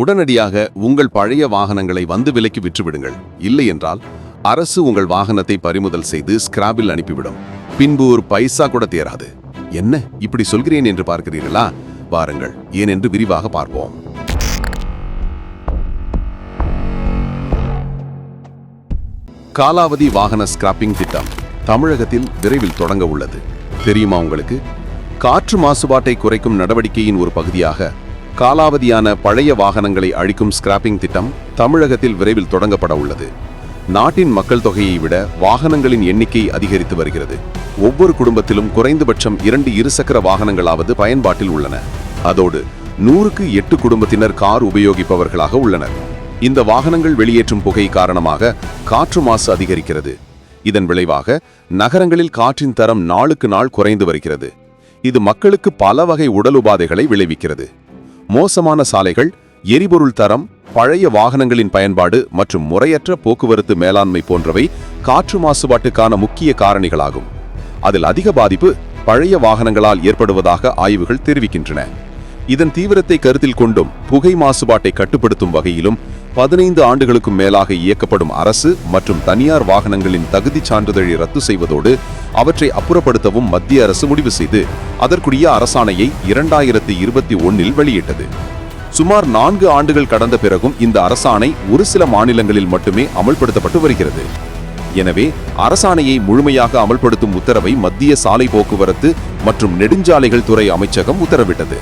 உடனடியாக உங்கள் பழைய வாகனங்களை வந்து விலைக்கு விற்றுவிடுங்கள். இல்லை என்றால் அரசு உங்கள் வாகனத்தை பறிமுதல் செய்து ஸ்கிராபில் அனுப்பிவிடும். பின்பு ஒரு பைசா கூட தேராது என்ன? இப்படி சொல்கிறேன் என்று பார்க்கிறீர்களா? வாருங்கள் ஏனென்று விரிவாக பார்ப்போம். காலாவதி வாகன ஸ்கிராப்பிங் திட்டம் தமிழகத்தில் விரைவில் தொடங்க உள்ளது. தெரியுமா உங்களுக்கு? காற்று மாசுபாட்டை குறைக்கும் நடவடிக்கையின் ஒரு பகுதியாக காலாவதியான பழைய வாகனங்களை அழிக்கும் ஸ்கிராப்பிங் திட்டம் தமிழகத்தில் விரைவில் தொடங்கப்பட உள்ளது. நாட்டின் மக்கள் தொகையை விட வாகனங்களின் எண்ணிக்கை அதிகரித்து வருகிறது. ஒவ்வொரு குடும்பத்திலும் குறைந்தபட்சம் இரண்டு இருசக்கர வாகனங்களாவது பயன்பாட்டில் உள்ளன. அதோடு நூறுக்கு எட்டு குடும்பத்தினர் கார் உபயோகிப்பவர்களாக உள்ளனர். இந்த வாகனங்கள் வெளியேற்றும் புகை காரணமாக காற்று மாசு அதிகரிக்கிறது. இதன் விளைவாக நகரங்களில் காற்றின் தரம் நாளுக்கு நாள் குறைந்து வருகிறது. இது மக்களுக்கு பல வகை உடல் உபாதைகளை விளைவிக்கிறது. மோசமான சாலைகள் எரிபொருள் தரம் பழைய வாகனங்களின் பயன்பாடு மற்றும் முறையற்ற போக்குவரத்து மேலாண்மை போன்றவை காற்று மாசுபாட்டுக்கான முக்கிய காரணிகளாகும். அதில் அதிக பாதிப்பு பழைய வாகனங்களால் ஏற்படுவதாக ஆய்வுகள் தெரிவிக்கின்றன. இதன் தீவிரத்தை கருத்தில் கொண்டும் புகை மாசுபாட்டை கட்டுப்படுத்தும் வகையிலும் பதினைந்து ஆண்டுகளுக்கும் மேலாக இயக்கப்படும் அரசு மற்றும் தனியார் வாகனங்களின் தகுதிச் சான்றிதழை ரத்து செய்வதோடு அவற்றை அப்புறப்படுத்தவும் மத்திய அரசு முடிவு செய்து அதற்குரிய அரசாணையை இரண்டாயிரத்தி இருபத்தி ஒன்னில் வெளியிட்டது. சுமார் நான்கு ஆண்டுகள் கடந்த பிறகும் இந்த அரசாணை ஒரு சில மாநிலங்களில் மட்டுமே அமல்படுத்தப்பட்டு வருகிறது. எனவே அரசாணையை முழுமையாக அமல்படுத்தும் உத்தரவை மத்திய சாலை போக்குவரத்து மற்றும் நெடுஞ்சாலைகள் துறை அமைச்சகம் உத்தரவிட்டது.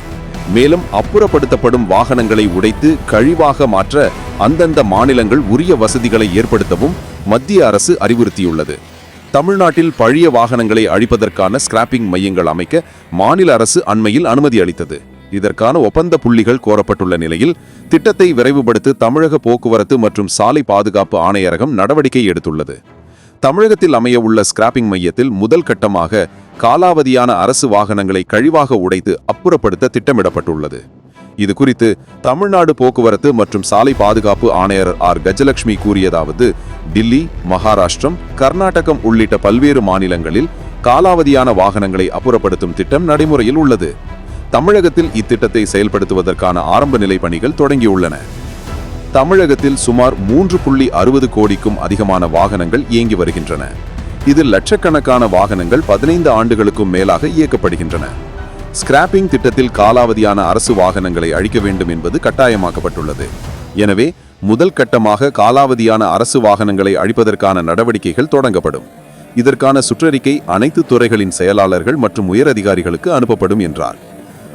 மேலும் அப்புறப்படுத்தப்படும் வாகனங்களை உடைத்து கழிவாக மாற்ற அந்தந்த மாநிலங்கள் உரிய வசதிகளை ஏற்படுத்தவும் மத்திய அரசு அறிவுறுத்தியுள்ளது. தமிழ்நாட்டில் பழைய வாகனங்களை அழிப்பதற்கான ஸ்கிராப்பிங் மையங்கள் அமைக்க மாநில அரசு அண்மையில் அனுமதி அளித்தது. இதற்கான ஒப்பந்த புள்ளிகள் கோரப்பட்டுள்ள நிலையில் திட்டத்தை விரைவுபடுத்த தமிழக போக்குவரத்து மற்றும் சாலை பாதுகாப்பு ஆணையரகம் நடவடிக்கை எடுத்துள்ளது. தமிழகத்தில் அமைய உள்ள ஸ்கிராப்பிங் மையத்தில் முதல் கட்டமாக காலாவதியான அரசு வாகனங்களை கழிவாக உடைத்து அப்புறப்படுத்த திட்டமிடப்பட்டுள்ளது. இது குறித்து தமிழ்நாடு போக்குவரத்து மற்றும் சாலை பாதுகாப்பு ஆணையர் ஆர். கஜலட்சுமி கூறியதாவது டில்லி மகாராஷ்டிரம் கர்நாடகம் உள்ளிட்ட பல்வேறு மாநிலங்களில் காலாவதியான வாகனங்களை அப்புறப்படுத்தும் திட்டம் நடைமுறையில் உள்ளது. தமிழகத்தில் இத்திட்டத்தை செயல்படுத்துவதற்கான ஆரம்ப நிலை பணிகள் தொடங்கியுள்ளன. தமிழகத்தில் சுமார் மூன்று புள்ளி அறுபது கோடிக்கும் அதிகமான வாகனங்கள் இயங்கி வருகின்றன. இதில் லட்சக்கணக்கான வாகனங்கள் பதினைந்து ஆண்டுகளுக்கும் மேலாக இயக்கப்படுகின்றன. ஸ்கிராப்பிங் திட்டத்தில் காலாவதியான அரசு வாகனங்களை அழிக்க வேண்டும் என்பது கட்டாயமாக்கப்பட்டுள்ளது. எனவே முதல் கட்டமாக காலாவதியான அரசு வாகனங்களை அழிப்பதற்கான நடவடிக்கைகள் தொடங்கப்படும். இதற்கான சுற்றறிக்கை அனைத்து துறைகளின் செயலாளர்கள் மற்றும் உயரதிகாரிகளுக்கு அனுப்பப்படும் என்றார்.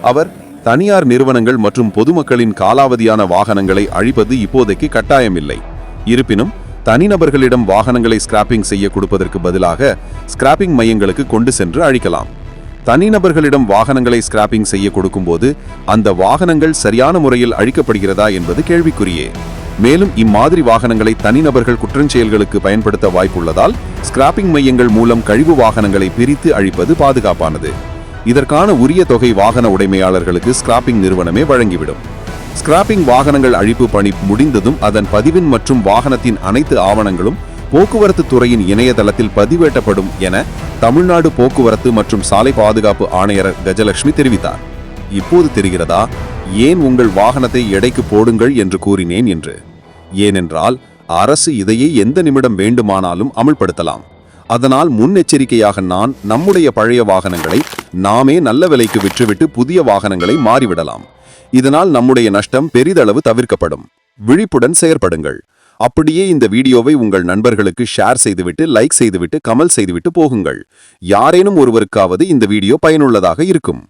அவர் தனியார் நிறுவனங்கள் மற்றும் பொதுமக்களின் காலாவதியான வாகனங்களை அழிப்பது இப்போதைக்கு கட்டாயமில்லை. இருப்பினும் தனிநபர்களிடம் வாகனங்களை ஸ்கிராப்பிங் செய்ய கொடுப்பதற்கு பதிலாக ஸ்கிராப்பிங் மையங்களுக்கு கொண்டு சென்று அழிக்கலாம். தனிநபர்களிடம் வாகனங்களை ஸ்கிராப்பிங் செய்ய கொடுக்கும்போது அந்த வாகனங்கள் சரியான முறையில் அழிக்கப்படுகிறதா என்பது கேள்விக்குரியே மேலும் இம்மாதிரி வாகனங்களை தனிநபர்கள் குற்றஞ்செயல்களுக்கு பயன்படுத்த வாய்ப்புள்ளதால் ஸ்கிராப்பிங் மையங்கள் மூலம் கழிவு வாகனங்களை பிரித்து அழிப்பது பாதுகாப்பானது. இதற்கான உரிய தொகை வாகன உடைமையாளர்களுக்கு ஸ்கிராப்பிங் நிறுவனமே வழங்கிவிடும். ஸ்கிராப்பிங் வாகனங்கள் அழிப்பு பணி முடிந்ததும் அதன் பதிவின் மற்றும் வாகனத்தின் அனைத்து ஆவணங்களும் போக்குவரத்து துறையின் இணையதளத்தில் பதிவேற்றப்படும் என தமிழ்நாடு போக்குவரத்து மற்றும் சாலை பாதுகாப்பு ஆணையர் கஜலட்சுமி தெரிவித்தார். இப்போது தெரிகிறதா? ஏன் உங்கள் வாகனத்தை எடைக்கு போடுங்கள் என்று கூறினேன் என்று. ஏனென்றால் அரசு இதையே எந்த நிமிடம் வேண்டுமானாலும் அமல்படுத்தலாம். அதனால் முன்னெச்சரிக்கையாக நான் நம்முடைய பழைய வாகனங்களை நாமே நல்ல விலைக்கு விற்றுவிட்டு புதிய வாகனங்களை மாறிவிடலாம். இதனால் நம்முடைய நஷ்டம் பெரிதளவு தவிர்க்கப்படும். விழிப்புடன் செயற்படுங்கள். அப்படியே இந்த வீடியோவை உங்கள் நண்பர்களுக்கு ஷேர் செய்துவிட்டு லைக் செய்துவிட்டு கமல் செய்துவிட்டு போகுங்கள். யாரேனும் ஒருவருக்காவது இந்த வீடியோ பயனுள்ளதாக இருக்கும்.